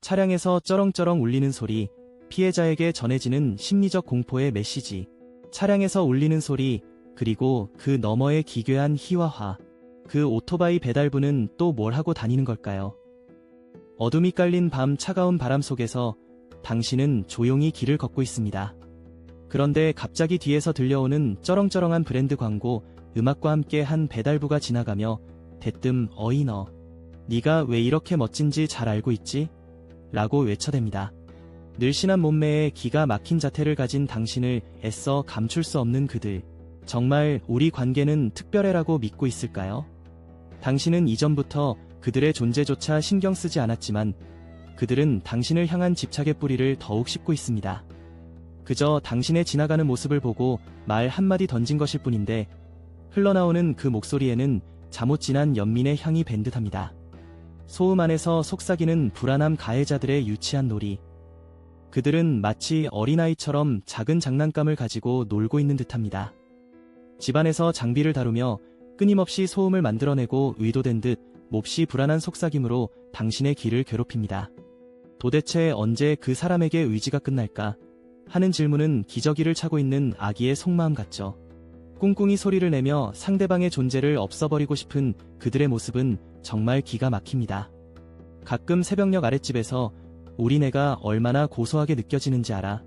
차량에서 쩌렁쩌렁 울리는 소리, 피해자에게 전해지는 심리적 공포의 메시지, 차량에서 울리는 소리, 그리고 그 너머의 기괴한 희화화, 그 오토바이 배달부는 또 뭘 하고 다니는 걸까요? 어둠이 깔린 밤 차가운 바람 속에서 당신은 조용히 길을 걷고 있습니다. 그런데 갑자기 뒤에서 들려오는 쩌렁쩌렁한 브랜드 광고, 음악과 함께 한 배달부가 지나가며 대뜸 어이 너, 네가 왜 이렇게 멋진지 잘 알고 있지? 라고 외쳐댑니다. 늘씬한 몸매에 기가 막힌 자태를 가진 당신을 애써 감출 수 없는 그들. 정말 우리 관계는 특별해라고 믿고 있을까요? 당신은 이전부터 그들의 존재조차 신경 쓰지 않았지만 그들은 당신을 향한 집착의 뿌리를 더욱 씹고 있습니다. 그저 당신의 지나가는 모습을 보고 말 한마디 던진 것일 뿐인데 흘러나오는 그 목소리에는 잠옷 진한 연민의 향이 밴 듯합니다. 소음 안에서 속삭이는 불안함 가해자들의 유치한 놀이. 그들은 마치 어린아이처럼 작은 장난감을 가지고 놀고 있는 듯합니다. 집안에서 장비를 다루며 끊임없이 소음을 만들어내고 의도된 듯 몹시 불안한 속삭임으로 당신의 길을 괴롭힙니다. 도대체 언제 그 사람에게 의지가 끝날까? 하는 질문은 기저귀를 차고 있는 아기의 속마음 같죠. 꿍꿍이 소리를 내며 상대방의 존재를 없어버리고 싶은 그들의 모습은 정말 기가 막힙니다. 가끔 새벽녘 아랫집에서 우리네가 얼마나 고소하게 느껴지는지 알아.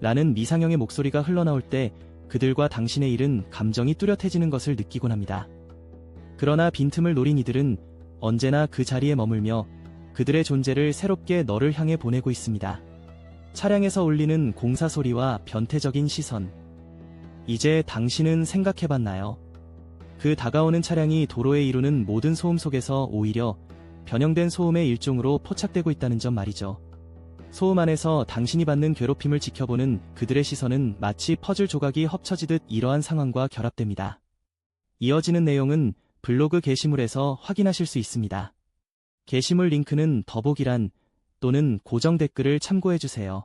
라는 미상형의 목소리가 흘러나올 때 그들과 당신의 일은 감정이 뚜렷해지는 것을 느끼곤 합니다. 그러나 빈틈을 노린 이들은 언제나 그 자리에 머물며 그들의 존재를 새롭게 너를 향해 보내고 있습니다. 차량에서 울리는 공사 소리와 변태적인 시선. 이제 당신은 생각해봤나요? 그 다가오는 차량이 도로에 이루는 모든 소음 속에서 오히려 변형된 소음의 일종으로 포착되고 있다는 점 말이죠. 소음 안에서 당신이 받는 괴롭힘을 지켜보는 그들의 시선은 마치 퍼즐 조각이 합쳐지듯 이러한 상황과 결합됩니다. 이어지는 내용은 블로그 게시물에서 확인하실 수 있습니다. 게시물 링크는 더보기란 또는 고정 댓글을 참고해주세요.